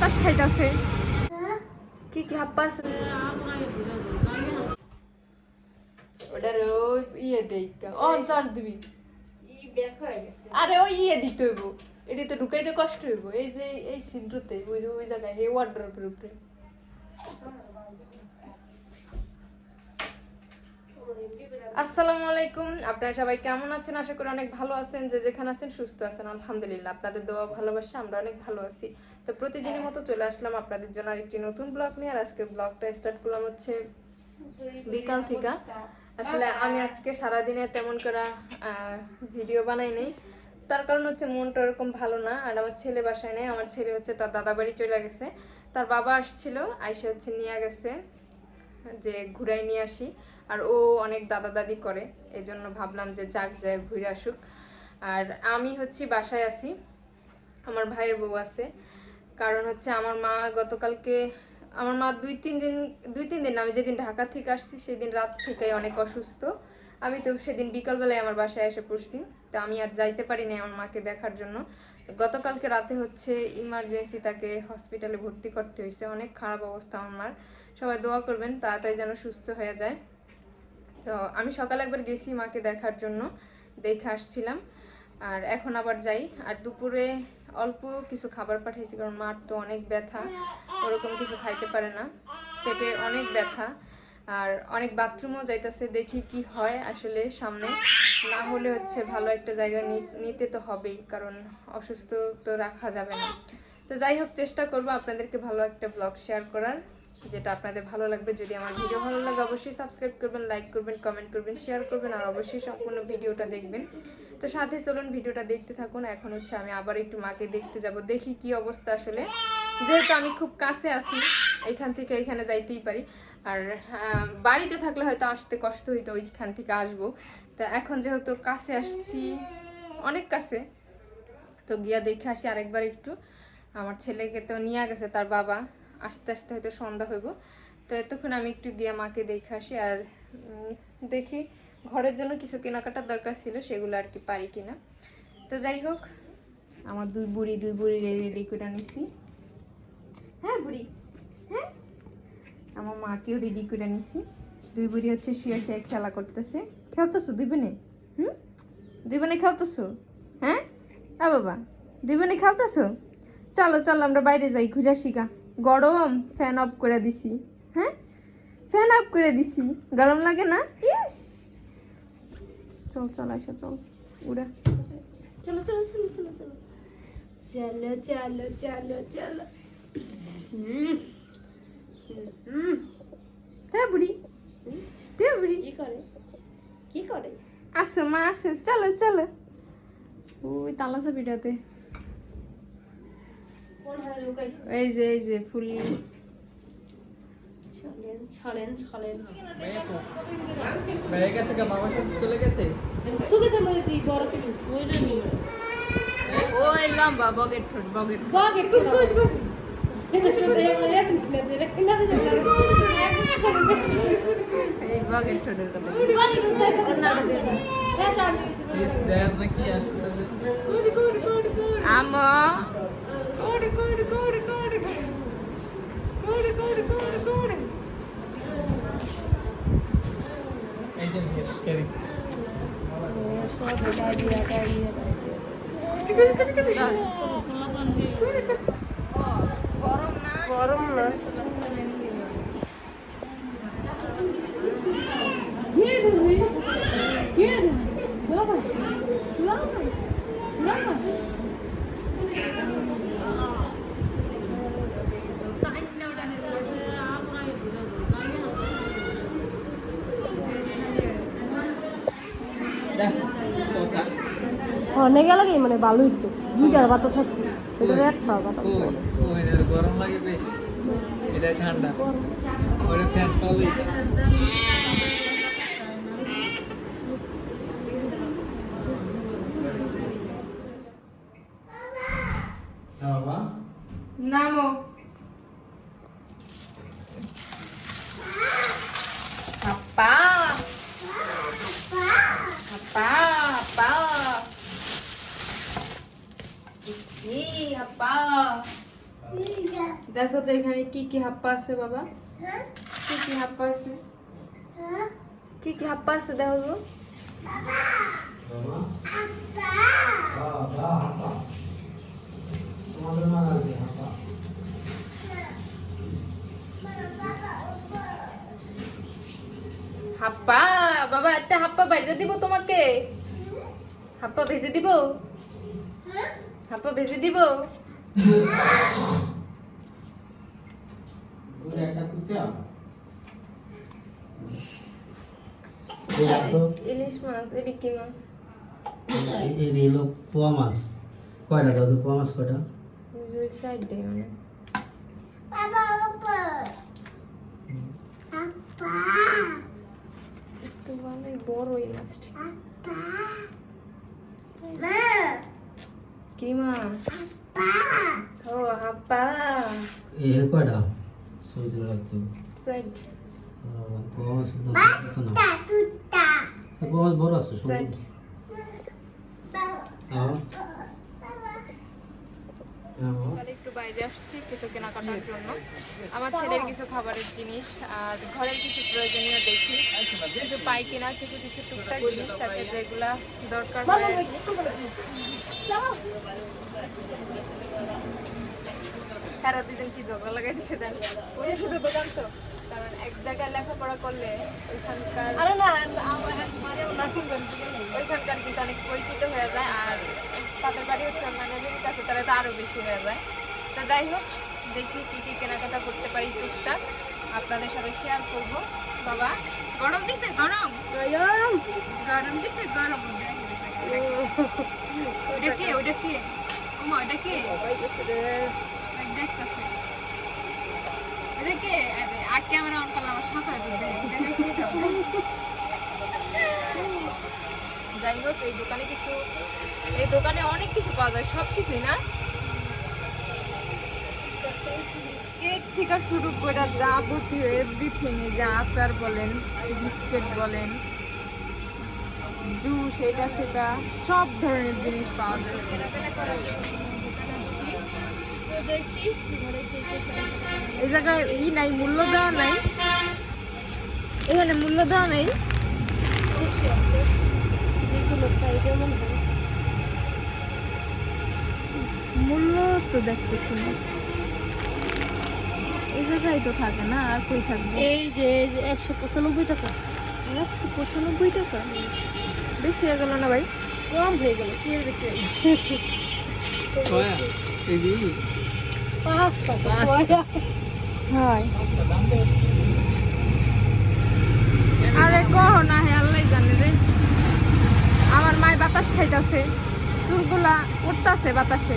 বাতাস খাইতেছে। কি কি হাপ্পা আছে? ওটার ওই ইয়ে দেই অন চার্জ দিবি। আরে ওই ইয়ে দিতে হইব। এটি তো ঢুকাইতে কষ্ট হইব। এই যে এই সিদ্রতে ওই ওই জায়গায় হে ওয়ার্ড্রপের উপরে আসসালামু আলাইকুম। আপনারা সবাই কেমন আছেন? আশা করি অনেক ভালো আছেন। যে যেখানে আছেন সুস্থ আছেন। আলহামদুলিল্লাহ, আপনাদের দোয়া ভালোবাসা আমরা অনেক ভালো আছি। তো প্রতিদিনের মতো চলে আসলাম আপনাদের জন্য আরেকটি নতুন ব্লগ নিয়ে। আর আজকের ব্লগটা স্টার্ট করলাম হচ্ছে বিকাল থেকে। আসলে আমি আজকে সারাদিনে তেমন করে ভিডিও বানাই নেই। তার কারণ হচ্ছে মনটা ওরকম ভালো না। আর আমার ছেলে বাসায় নেই। আমার ছেলে হচ্ছে তার দাদা বাড়ি চলে গেছে। তার বাবা আসছিল, আইসে হচ্ছে নিয়ে গেছে, যে ঘুরাই নিয়ে আসি। আর ও অনেক দাদা দাদি করে এই জন্য ভাবলাম যে যাক যায় ঘুরে আসুক। আর আমি হচ্ছি বাসায় আছি, আমার ভাইয়ের বউ আছে। কারণ হচ্ছে আমার মা গতকালকে, আমার মা দুই, তিন দিন, দুই, তিন দিন আমি যেদিন ঢাকা থেকে আসছি সেদিন রাত থেকেই অনেক অসুস্থ। আমি তো সেদিন বিকালবেলায় আমার বাসায় এসে পড়ছি, তো আমি আর যাইতে পারিনি আমার মাকে দেখার জন্য। গতকালকে রাতে হচ্ছে ইমার্জেন্সি তাকে হসপিটালে ভর্তি করতে হয়েছে, অনেক খারাপ অবস্থা আমার মার। সবাই দোয়া করবেন, তাড়াতাড়ি যেন সুস্থ হয়ে যায়। তো আমি সকালে একবার গেছি মাকে দেখার জন্য, দেখে আসছিলাম। আর এখন আবার যাই। আর দুপুরে অল্প কিছু খাবার পাঠিয়েছি কারণ মার তো অনেক ব্যথা, ওরকম কিছু খাইতে পারে না। পেটে অনেক ব্যথা। আর অনেক বাথরুমও যাইতেছে, দেখি কি হয় আসলে সামনে। না হলে হচ্ছে ভালো একটা জায়গা নিতে তো হবেই, কারণ অসুস্থ তো রাখা যাবে না। তো যাই হোক, চেষ্টা করব আপনাদেরকে ভালো একটা ব্লগ শেয়ার করার। যেটা আপনাদের ভালো লাগবে, যদি আমার ভিডিও ভালো লাগে অবশ্যই সাবস্ক্রাইব করবেন লাইক করবেন কমেন্ট করবেন শেয়ার করবেন, আর অবশ্যই সম্পূর্ণ ভিডিওটা দেখবেন। তো সাথে চলুন ভিডিওটা দেখতে থাকুন। এখন হচ্ছে আমি আবার একটু মাকে দেখতে যাব, দেখি কি অবস্থা আসলে। যেহেতু আমি খুব কাছে আছি, এখান থেকে এখানে যাইতেই পারি। আর বাড়িতে থাকলে হয়তো আসতে কষ্ট হইতো, ওইখান থেকে আসব। তা এখন যেহেতু কাছে আসছি, অনেক কাছে, তো গিয়া দেখে আসি আরেকবার একটু। আমার ছেলেকে তো নিয়ে গেছে, তার বাবা। আস্তে আস্তে হয়তো সন্ধ্যা হইব। তো এতক্ষণ আমি একটু গিয়া মাকে দেখে আসি আর দেখি ঘরের জন্য কিছু কেনাকাটার দরকার ছিল, সেগুলো আর কি পারি কিনা। তো যাই হোক, আমার দুই বুড়ি দুই বুড়ি রেডি করে নিছি হ্যাঁ বুড়ি? হ্যাঁ? আমার মাকেও রেডি করে নিছি দুই বুড়ি হচ্ছে শুয়ে শুয়ে খেলা করতেছে। খেলতেছো, দুই বোনে? হুম? দুই বোনে খেলতেছো? হ্যাঁ? আ বাবা, দুই বোনে খেলতেছো? চলো চলো, আমরা বাইরে যাই, ঘুরে গা। গরম ফ্যান অফ করে দিছি। হ্যাঁ? ফ্যান অফ করে দিছি। গরম লাগে না? ইস! চল চল আসো চল। উড়া। চলো চলো চলো চলো চলো। চলো চলো চলো চলো। হ্যাঁ বুড়ি। হ্যাঁ বুড়ি। কি করে? কি করে? আসো মা আসো চলো চলো। ওই তালাসা লুকাইছে এই যে এই যে ফুল ছলেন ছলেন এই যে ক্যারি গরম না গরম না দেখ হনে গেল কি মানে বালু একটু দুইটার বাতাস আছে। এটা একটা বাতাস গরম লাগে বেশ। এটা ঠান্ডা। ফ্যান চলে দেখো তো এখানে কি কি হাপ্পা আছে বাবা। কি কি হাপ্পা আছে? কি কি হাপ্পা আছে দেখো তো। হাপ্পা। বাবা একটা হাপ্পা ভেজে দিব তোমাকে। হাপ্পা ভেজে দিব? হাপ্পা ভেজে দিব? একটা ইলিশ মাছ এটি কি মাছ। এই এই হলো পোয়া মাছ। কয়টা দাও তো পোয়া মাছ কয়টা? ওই সাইড ডে মানে বড় এই মাছটি। কি মাছ? ও হাপ্পা। এই এর কয়টা? সৌদি রাখতে কত না পোয়া বড় আছে সৌদি একটু বাইরে আসছি কিছু কেনাকাটার জন্য। আমার ছেলের কিছু খাবারের জিনিস আর ঘরের কিছু প্রয়োজনীয় দেখি। কিছু পাই কিনা কিছু কিছু টুকটাক জিনিস থাকে যেগুলা দরকার হয়। তারা দুজন কি ঝগড়া লাগাই দিচ্ছে দেন? ওই শুধু দোকান তো। কারণ এক জায়গায় লেখাপড়া করলে ওইখানকার আরে না ওইখানকার কিন্তু অনেক পরিচিত হয়ে যায় আর তাদের বাড়ি হচ্ছে অন্যান্য জনের কাছে তাহলে তো আরও বেশি হয়ে যায়। তো যাই হোক দেখি কি কি কেনাকাটা করতে পারি টুকটাক আপনাদের সাথে শেয়ার করব। বাবা গরম দিছে? গরম? গরম। দিছে? গরম ওটা কে? ওটা কে? ওমা ওটা কে? দেখতাছে। ওটা কে? আরে ক্যামেরা অন করলে আমার খাব? যাই হোক, এই দোকানে কিছু, এই দোকানে অনেক কিছু পাওয়া যায়, সব কিছুই না? কেক থেকে শুরু করে যাবতীয় এভরিথিং যা আচার বলেন, বিস্কিট বলেন, জুস, এটা সেটা, সব ধরনের জিনিস পাওয়া যায়। এই জায়গায় ই নাই মূল্য দেওয়া নাই। এখানে মূল্য দেওয়া নাই। মূল্য তো দেখতেছি না। এই জায়গায় তো থাকে না আর কই থাকবে? এই যে একশো পঁচানব্বই টাকা। একশো পঁচানব্বই টাকা? বেশি হয়ে গেল না ভাই? কম হয়ে গেল কি এর বেশি ছয়া এই পাঁচ ছয়টা। হয়। আরে কহ না হে আল্লাহ জানে রে। আমার মায় বাতাস খাইতাছে। চুলগুলা উঠতাছে বাতাসে।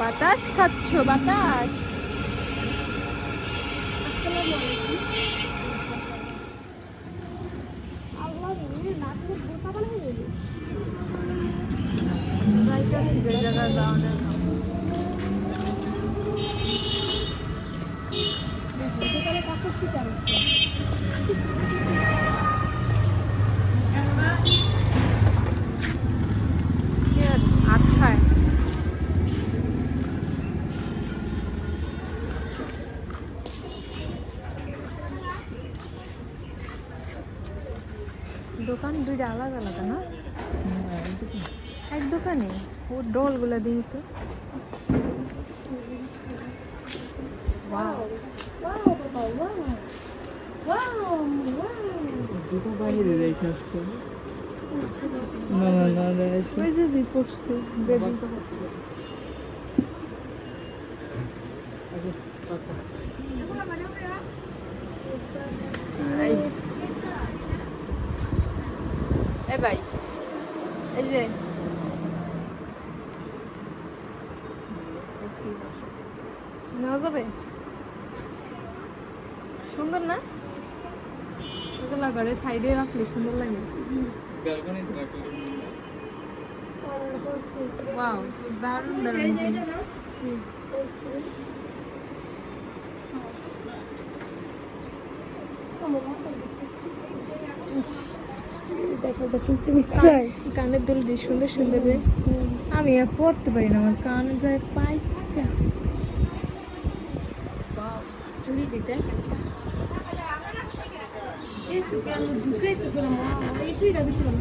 বাতাস খাচ্ছ বাতাস। আসসালামু আলাইকুম। আল্লাহ রে, নাকের বোতা বানাই দিলি। যাইতাছি যে জায়গায় যাও না দোকানে কাপড় ছিটার কে হাত খায় দোকান দুইটা আলাদা আলাদা না? এক দোকানে? ও ডলগুলা দিই তো ওয়াও ওয়াও বাবা ওয়াও ওয়াও ওয়াও দুটো বাইরে যাই সব না না না না ওই যে দি পড়ছে বেবি এই এ ভাই এই যে নেওয়া যাবে? সুন্দর না? এগুলা ঘরে সাইডে রাখলে সুন্দর লাগে। ব্যালকনি তো রাখলে ওয়াও দারুণ দারুণ দেখা যাক কিনতে কানের দুল দিয়ে সুন্দর সুন্দর রে। আমি আর পড়তে পারি না আমার কান যায় পাইকা চুড়ি দিতে? এই মা? এই চুইটা বেশি ভালো?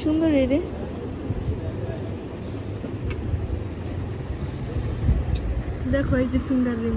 সুন্দর রে দেখো এই যে ফিঙ্গার রিং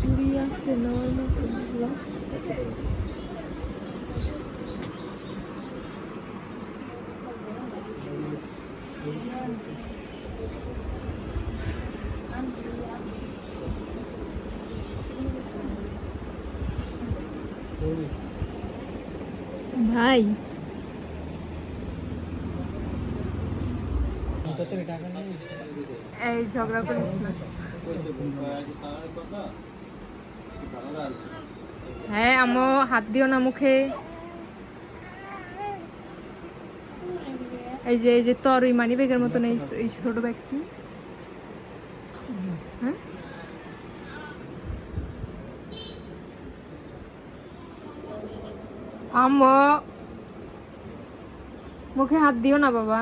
চুড়ি আছে নেওয়ার মতো। ভাই কত টাকা নেই এই ঝগড়া করিস না। হ্যাঁ আমো, হাত দিও না মুখে। এই যে এই যে তোর ওই মানি ব্যাগের মতন এই ছোট ব্যাগটি হ্যাঁ? মুখে হাত দিও না বাবা।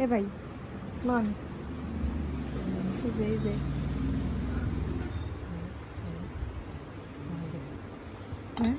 এ ভাই মান এই যে এই যে হ্যাঁ